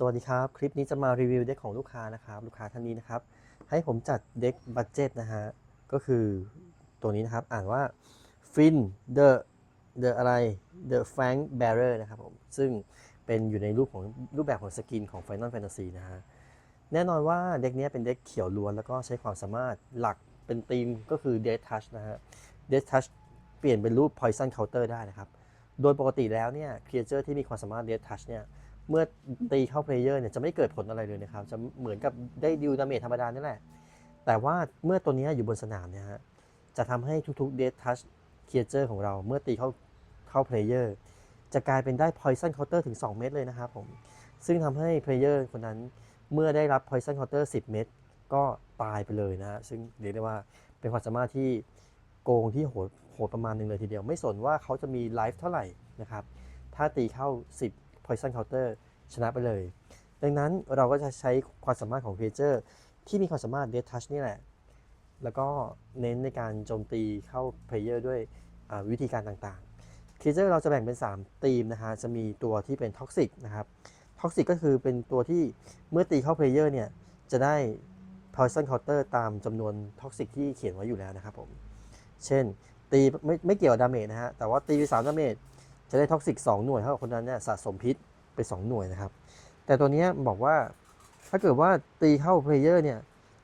สวัสดีครับ คลิปนี้จะมารีวิวเด็กของลูกค้านะครับ ลูกค้าท่านนี้นะครับ ให้ผมจัดเด็กบัตเจ็ตนะฮะ ก็คือตัวนี้นะครับ อ่านว่า Fin the the อะไร the Frank Bearer นะครับผม ซึ่งเป็นอยู่ในรูปของรูปแบบของสกินของ Final Fantasy นะฮะ แน่นอนว่าเด็กนี้เป็นเด็กเขียวล้วน แล้วก็ใช้ความสามารถหลักเป็นธีมก็คือ Death Touch นะฮะ Death Touch เปลี่ยนเป็นรูป Poison Counter ได้นะครับ โดยปกติแล้วเนี่ยครีเอเจอร์ที่มีความสามารถ Death Touch เนี่ย เมื่อตีเข้าเพลเยอร์เนี่ยจะไม่เกิดผลอะไรเลยนะครับ จะเหมือนกับได้ดิวดาเมจธรรมดานี่แหละ แต่ว่าเมื่อตัวนี้อยู่บนสนามเนี่ยฮะจะทำให้ทุกๆ Death Touch Creature ของเราเมื่อตีเข้าเข้าเพลเยอร์จะกลายเป็นได้ Poison Counter ถึง 2 เม็ดเลยนะครับผม ซึ่งทำให้เพลเยอร์คนนั้นเมื่อได้รับ Poison Counter 10 เม็ดก็ตายไปเลยนะฮะซึ่งเรียกได้ว่าเป็นความสามารถที่โกงที่โหดโหดประมาณหนึ่งเลยทีเดียว ไม่สนว่าเขาจะมีไลฟ์เท่าไหร่นะครับ ถ้าตีเข้า 10 Poison Counter ชนะไปเลย ดังนั้นเราก็จะใช้ความสามารถของ Creature ที่มีความสามารถ Death Touch นี่แหละ แล้วก็เน้นในการโจมตีเข้า Player ด้วยวิธีการต่างๆ Creature เราจะแบ่งเป็น3ธีมนะฮะ จะมีตัวที่เป็น Toxic นะครับ Toxic ก็คือเป็นตัวที่เมื่อตีเข้า Player เนี่ย จะได้ Poison Counter ตามจำนวน Toxic ที่เขียนไว้อยู่แล้วนะครับผม เช่นตีไม่ไม่เกี่ยวดาเมจนะฮะ แต่ว่าตีไป3ดาเมจ จะได้ Toxic 2หน่วยเท่ากับคนนั้นเนี่ยสะสมพิษไป 2 หน่วยนะครับ แต่ตัวนี้บอกว่าถ้าเกิดว่าตีเข้าเพลเยอร์เนี่ย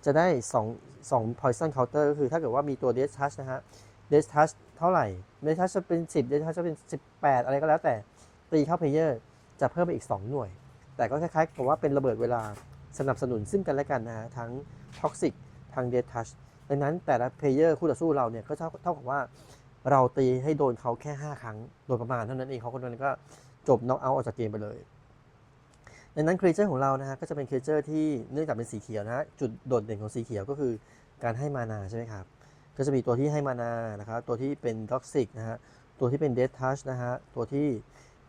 จะได้2 2 poison counter ก็คือถ้าเกิดว่ามีตัว death touch นะฮะ death touch เท่าไหร่ death touch จะเป็น 10 death touch จะเป็น 18 อะไรก็แล้วแต่ตีเข้าเพลเยอร์จะเพิ่มไปอีก 2 หน่วย แต่ก็คล้ายๆกับว่าเป็นระเบิดเวลาสนับสนุนซึ่งกันและกันนะฮะทั้ง toxic ทั้ง death touch ดังนั้นแต่ละเพลเยอร์คู่ต่อสู้เราเนี่ยก็เท่ากับว่า เราตีให้โดนเขาแค่ 5 ครั้ง โดยประมาณเท่านั้นเองเขาคนนั้นก็จบ knock out ออกจากเกมไปเลยดังนั้นครีเจอร์ของเรานะฮะก็จะเป็นครีเจอร์ที่เนื่องจากเป็นสีเขียวนะฮะจุดโดดเด่นของสีเขียวก็คือการให้มานาใช่ไหมครับก็จะมีตัวที่ให้มานานะครับตัวที่เป็นท็อกซิกนะฮะตัวที่เป็นเด t ทัชนะฮะตัวที่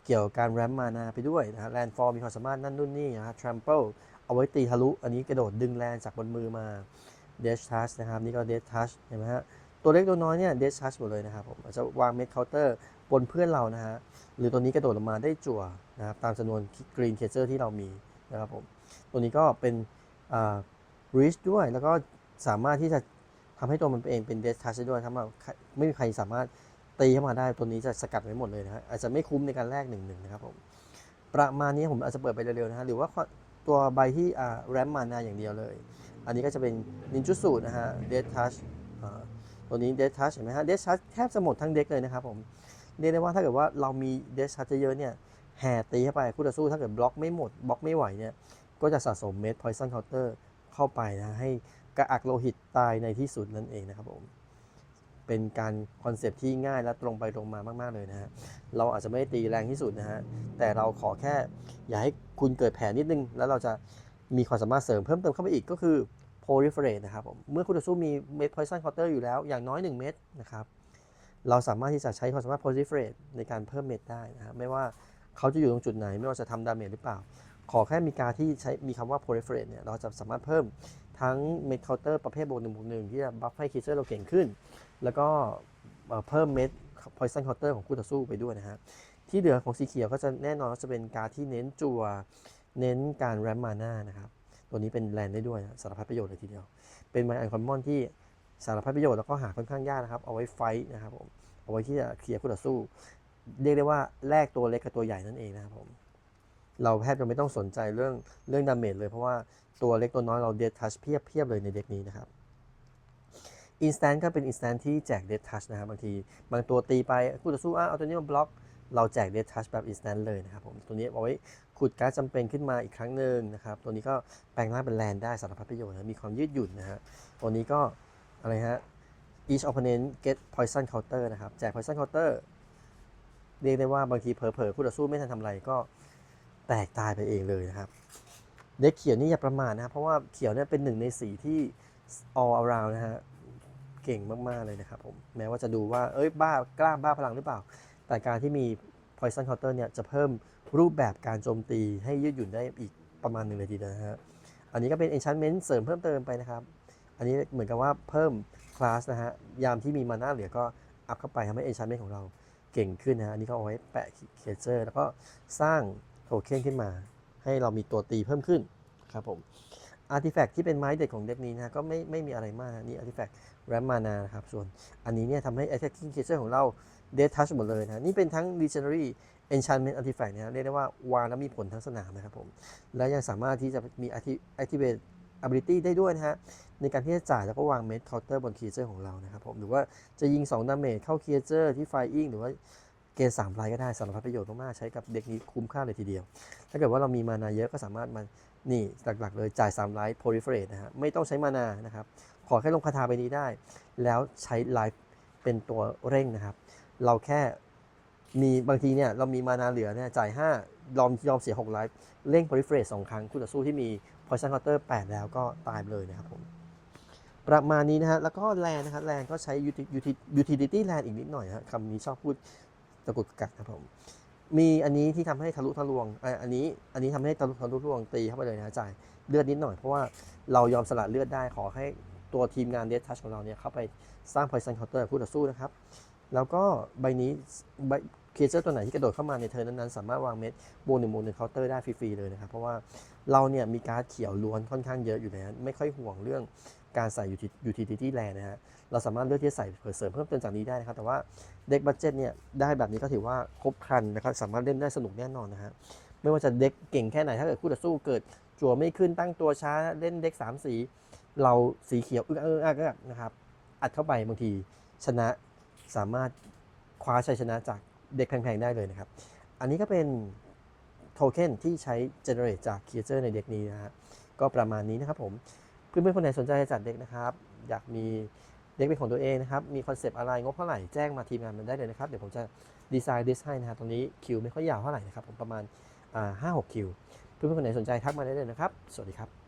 เกี่ยวกับการแรมมานาไปด้วยนะฮะแลนฟอร์มีความสามารถนั่นนู่นนี่นะฮะทรัมเปิลเอาไว้ตีทะลุ อันนี้กระโดดดึงแลนจากบนมือมาเดชทัชนะครับนี่ก็เด t ทัชเห็นไหมฮะ ตัวเล็กตัวน้อยเนี่ยเดชทัชหมดเลยนะครับผมอาจจะวางเมดเคาน์เตอร์บนเพื่อนเรานะฮะหรือตัวนี้กระโดดลงมาได้จั่วนะครับตามจำนวนกรีนเคเจอร์ที่เรามีนะครับผมตัวนี้ก็เป็นอ่า reach ด้วยแล้วก็สามารถที่จะทำให้ตัวมันเองเป็น death touch ได้ด้วยถ้ามาไม่มีใครสามารถตีเข้ามาได้ตัวนี้จะสกัดไว้หมดเลยนะฮะอาจจะไม่คุ้มในการแลกหนึ่งหนึ่งนะครับผมประมาณนี้ผมอาจจะเปิดไปเร็วๆนะฮะหรือว่าตัวใบที่แรมมานาอย่างเดียวเลย อันนี้ก็จะเป็นนินจุสูนะฮะ death touch อ่า ตัวนี้ death touch เห็นไหมฮะ death touch แทบจะหมดทั้งเด็กเลยนะครับผมเรียกได้ว่าถ้าเกิดว่าเรามี death touch เยอะเนี่ยแห่ตีเข้าไปคู่ต่อสู้ถ้าเกิดบล็อกไม่หมดบล็อกไม่ไหวเนี่ยก็จะสะสมเม็ด poison counter เข้าไปนะให้กระอักโลหิตตายในที่สุดนั่นเองนะครับผมเป็นการคอนเซปที่ง่ายและตรงไปตรงมามาก ๆ เลยนะฮะ เราอาจจะไม่ได้ตีแรงที่สุดนะฮะ แต่เราขอแค่ อย่าให้คุณเกิดแผลนิดนึง แล้วเราจะมีความสามารถเสริมเพิ่มเติมเข้าไปอีกก็คือ proliferate นะครับผมเมื่อคู่ต่อสู้มีเม็ด poison counter อยู่แล้วอย่างน้อย 1 เม็ดนะครับเราสามารถที่จะใช้ความสามารถ proliferate ในการเพิ่มเม็ดได้นะฮะไม่ว่าเขาจะอยู่ตรงจุดไหนไม่ว่าจะทำดาเมจหรือเปล่า ขอแค่มีการที่ใช้มีคำว่า proliferate เนี่ยเราจะสามารถเพิ่มทั้งเม็ดเคาน์เตอร์ประเภทบวกหนึ่งบวกหนึ่งที่จะบัฟให้คิเซอร์เราเก่งขึ้น แล้วก็เพิ่มเม็ด poison counter ของคู่ต่อสู้ไปด้วยนะฮะที่เหลือของสีเขียวก็จะแน่นอนว่าจะเป็นการที่เน้นจัวเน้นการแรมมาน่านะครับ ตัวนี้เป็นแลนได้ด้วยสารพัดประโยชน์เลยทีเดียว เป็นไมอันคอมมอนที่สารพัดประโยชน์แล้วก็หาค่อนข้างยากนะครับ เอาไว้ไฟท์นะครับผม เอาไว้ที่จะเคลียร์คู่ต่อสู้ เรียกได้ว่าแลกตัวเล็กกับตัวใหญ่นั่นเองนะครับผม เราแทบจะไม่ต้องสนใจเรื่องเรื่องดาเมจเลยเพราะว่าตัวเล็กตัวน้อยเราเด t ทัชเพียบเพียบเลยในเด็กนี้นะครับอินสแตนก็เป็นอินสแตนที่แจกเด t ทัชนะครับบางที บางตัวตีไปคู่ต่อสู้อะเอาตัวนี้มาบล็อก เราแจกเด t ทัชแบบอินสแตนเลยนะครับผม ตัวนี้เอาไว้ขุดการ์ดจำเป็นขึ้นมาอีกครั้งหนึ่งนะครับ ตัวนี้ก็แปลงร่างเป็นแลนได้สารพัดประโยชน์นะมีความยืดหยุ่นนะฮะ ตัวนี้ก็อะไรฮะ each opponent get poison counter นะครับ แจก poison counter เรียกได้ว่าบางทีเผลอๆคู่ต่อสู้ไม่ทันทำอะไรก็แตกตายไปเองเลยนะครับ เด็กเขียวนี่อย่าประมาทนะครับ เพราะว่าเขียวเนี่ยเป็นหนึ่งในสีที่ all around นะฮะ เก่งมากๆเลยนะครับผม แม้ว่าจะดูว่า เอ้ยบ้ากล้าบ้าพลังหรือเปล่า แต่การที่มี poison counter เนี่ยจะเพิ่มรูปแบบการโจมตีให้ยืดหยุ่นได้อีกประมาณหนึ่งเลยทีเดียวนะฮะ อันนี้ก็เป็น enchantment เสริมเพิ่มเติมไปนะครับ อันนี้เหมือนกับว่าเพิ่มคลาสนะฮะ ยามที่มีมานาเหลือก็อัพเข้าไปทำให้ enchantment ของเราเก่งขึ้นนะฮะ อันนี้ก็เอาไว้แปะเคเจอร์แล้วก็สร้างโทเค็นขึ้นมา ให้เรามีตัวตีเพิ่มขึ้นครับผมอาร์ติแฟกที่เป็นไม้เด็ดของเด็กนี้นะก็ไม่ไม่มีอะไรมากนะนี่อาร์ติแฟกแรมมานานะครับ ส่วนอันนี้เนี่ยทำให้ attacking creature ของเรา dead touch หมดเลยนะ นี่เป็นทั้ง legendary enchantment artifact นะฮะเรียกได้ว่าวางแล้วมีผลทั้งสนามนะครับผม และยังสามารถที่จะมี Activate ability ได้ด้วยนะฮะ ในการที่จะจ่ายแล้วก็วางเมดเคาน์เตอร์บนคีเจอร์ของเรานะครับผม หรือว่าจะยิง2ดาเมจเข้าคีเจอร์ที่ไฟอิงหรือว่าเกณฑ์3ไลน์ก็ได้สารพัดประโยชน์มากๆใช้กับเด็กนี้คุ้มค่าเลยทีเดียว ถ้าเกิดว่าเรามีมานาเยอะก็สามารถมานี่หลักๆเลยจ่าย3ไลท์ proliferate นะฮะไม่ต้องใช้มานานะครับขอแค่ลงคาถาไปนี้ได้ แล้วใช้ไลฟ์เป็นตัวเร่งนะครับ เราแค่มีบางทีเนี่ยเรามีมานาเหลือเนี่ยจ่าย5ยอมยอมเสีย6ไลฟ์เร่ง proliferate สองครั้งคู่ต่อสู้ที่มี poison counter 8 แล้วก็ตายไปเลยนะครับผมประมาณนี้นะฮะแล้วก็แลนนะครับแลนก็ใช้ uti- uti- utility แลนอีกนิดหน่อยฮะคำนี้ชอบพูดตะกุกตะกักนะครับผมมีอันนี้ที่ทำให้ทะลุทะลวงเอ่ออันนี้อันนี้ทำให้ทะลุทะลุทะลวงตีเข้าไปเลยนะจ่ายเลือดนิดหน่อยเพราะว่าเรายอมสละเลือดได้ขอให้ตัวทีมงานเด t ทัชของเราเนี่ยเข้าไปสร้าง poison counter คู่ต่อสู้นะครับ แล้วก็ใบนี้ใบเคเจอร์ตัวไหนที่กระโดดเข้ามาในเทิร์นนั้นๆ สามารถวางเม็ดบวกหนึ่งบวกหนึ่งเคาน์เตอร์ได้ฟรีๆเลยนะครับ เพราะว่าเราเนี่ยมีการ์ดเขียวล้วนค่อนข้างเยอะอยู่แล้ว ไม่ค่อยห่วงเรื่องการใส่ utility land นนะฮะ เราสามารถเลือกที่จะใส่เสริมเพิ่มเติมจากนี้ได้นะครับ แต่ว่าเด็กบัตเจ็ตเนี่ยได้แบบนี้ก็ถือว่าครบครันนะครับ สามารถเล่นได้สนุกแน่นอนนะฮะ ไม่ว่าจะเด็กเก่งแค่ไหน ถ้าเกิดคู่ต่อสู้เกิดจั่วไม่ขึ้นตั้งตัวช้าเล่นเด็กสามสี เราสีเขียวอึกอักอึกอักอึกอักนะครับ อัดเข้าไปบางทีชนะ สามารถคว้าชัยชนะจากเด็กแพงๆได้เลยนะครับ อันนี้ก็เป็นโทเค็นที่ใช้ generate จาก creature ในเด็กนี้นะฮะก็ประมาณนี้นะครับผม เพื่อนๆคนไหนสนใจจะจัดเด็กนะครับ อยากมีเด็กเป็นของตัวเองนะครับ มีคอนเซปต์อะไรงบเท่าไหร่แจ้งมาทีมงานมันได้เลยนะครับ เดี๋ยวผมจะดีไซน์ดิสให้นะฮะตรงนี้คิวไม่ค่อยยาวเท่าไหร่นะครับผมประมาณห้าหกคิว เพื่อนๆคนไหนสนใจทักมาได้เลยนะครับ สวัสดีครับ